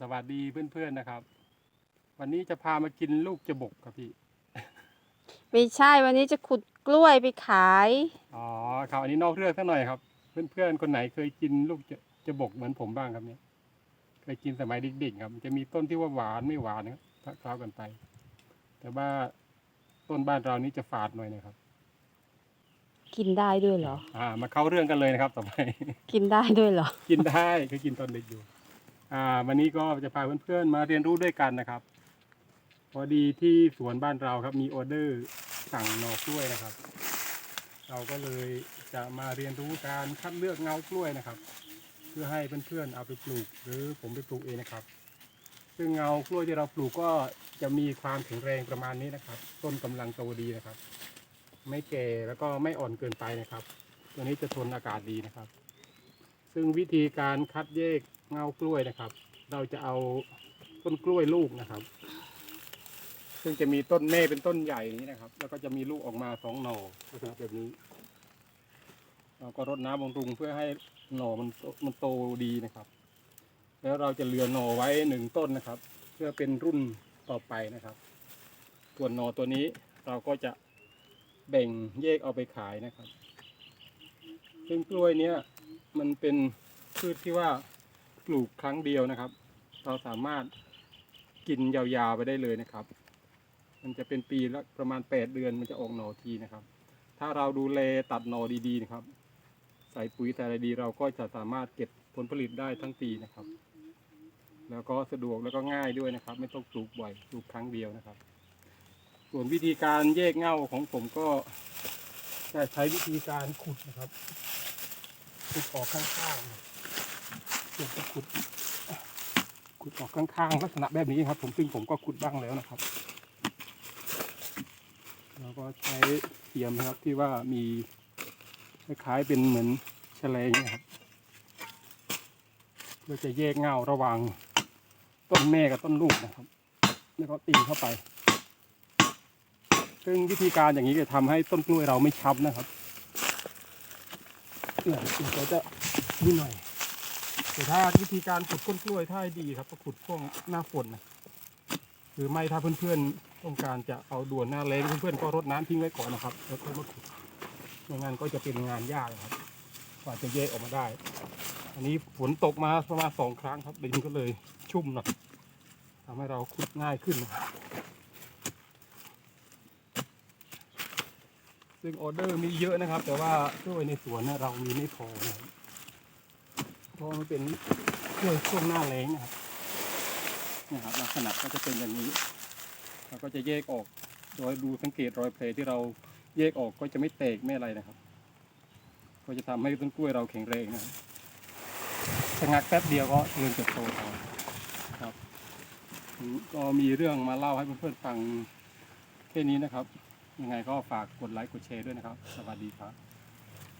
สวัสดีเพื่อนๆนะครับ วันนี้จะพามากินลูกจะบกครับพี่ ไม่ใช่วันนี้จะขุดกล้วยไปขาย อ๋อครับอันนี้นอกเรื่องสักหน่อยครับ เพื่อนๆคนไหนเคยกินลูกจะจะบกเหมือนผมบ้างครับเนี่ยเคยกินสมัยเด็กๆครับจะมีต้นที่ว่าหวานไม่หวานนะครับคล้าๆกันไป แต่ว่าต้นบ้านเรานี่จะฝาดหน่อยนะครับ กินได้ด้วยเหรอ อ่า มาเข้าเรื่องกันเลยนะครับ ต่อไป กินได้ด้วยเหรอ กินได้เคยกินตอนเด็กอยู่ อ่าวันนี้ก็จะพาเพื่อนๆมาเรียนรู้ด้วยกันนะครับ พอดีที่สวนบ้านเราครับมีออเดอร์สั่งหน่อกล้วยนะครับ เราก็เลยจะมาเรียนรู้การคัดเลือกเงากล้วยนะครับ เพื่อให้เพื่อนๆเอาไปปลูก หรือผมไปปลูกเองนะครับ ซึ่งเงากล้วยที่เราปลูกก็จะมีความแข็งแรงประมาณนี้นะครับ ต้นกำลังโตดีนะครับ ไม่แก่แล้วก็ไม่อ่อนเกินไปนะครับ ตัวนี้จะทนอากาศดีนะครับ ซึ่งวิธีการคัดแยกเงากล้วยนะครับ เราจะเอาต้นกล้วยลูกนะครับ ซึ่งจะมีต้นแม่เป็นต้นใหญ่นี้นะครับ แล้วก็จะมีลูกออกมาสองหน่อนะครับแบบนี้ เราก็รดน้ำบำรุงเพื่อให้หน่อมันมันโตดีนะครับ แล้วเราจะเหลือหน่อไว้หนึ่งต้นนะครับ เพื่อเป็นรุ่นต่อไปนะครับ ส่วนหน่อตัวนี้เราก็จะแบ่งแยกเอาไปขายนะครับซึ่งกล้วยเนี้ย มันเป็นพืชที่ว่าปลูกครั้งเดียวนะครับ เราสามารถกินยาวๆไปได้เลยนะครับ มันจะเป็นปีละประมาณแปดเดือนมันจะออกหน่อทีนะครับ ถ้าเราดูแลตัดหน่อดีๆนะครับ ใส่ปุ๋ยใส่อะไรดีเราก็จะสามารถเก็บผลผลิตได้ทั้งปีนะครับ แล้วก็สะดวกแล้วก็ง่ายด้วยนะครับ ไม่ต้องปลูกบ่อยปลูกครั้งเดียวนะครับ ส่วนวิธีการแยกเง่าของผมก็จะใช้วิธีการขุดนะครับ ขุดออกข้างๆเดี๋ยวจะขุดขุดออกข้างๆลักษณะแบบนี้ครับ ผมซึ่งผมก็ขุดบ้างแล้วนะครับแล้วก็ใช้เทียมนะครับที่ว่ามีคล้ายๆเป็นเหมือนแฉลงนะครับเพื่อจะแยกเงาระหว่างต้นแม่กับต้นลูกนะครับ แล้วก็ตีเข้าไป ซึ่งวิธีการอย่างนี้จะทำให้ต้นกล้วยเราไม่ช้ำนะครับ เนี่ยเราจะนี่หน่อย แต่ถ้าวิธีการขุดต้นกล้วยถ้าให้ดีครับก็ขุดช่วงหน้าฝนนะหรือไม่ถ้าเพื่อนๆต้องการจะเอาด่วนหน้าแล้งเพื่อนๆก็รดน้ำทิ้งไว้ก่อนนะครับ แล้วก็มาขุดไม่งั้นก็จะเป็นงานยากนะครับกว่าจะแยกออกมาได้ อันนี้ฝนตกมาประมาณสองครั้งครับดินก็เลยชุ่มหน่อยทำให้เราขุดง่ายขึ้นนะครับ ซึ่งออเดอร์มีเยอะนะครับ แต่ว่ากล้วยในสวนเรามีไม่พอนะครับเพราะมันเป็นกล้วยช่วงหน้าแล้งนะครับนี่ครับลักษณะก็จะเป็นอย่างนี้เราก็จะแยกออกโดยดูสังเกตรอยแผลที่เราแยกออกก็จะไม่แตกไม่อะไรนะครับ ก็จะทำให้ต้นกล้วยเราแข็งแรงนะครับชะงักแป๊บเดียวก็เริ่มเติบโตแล้วครับ ก็มีเรื่องมาเล่าให้เพื่อนๆฟังแค่นี้นะครับ ยังไงก็ฝากกดไลค์กดแชร์ด้วยนะครับ สวัสดีครับ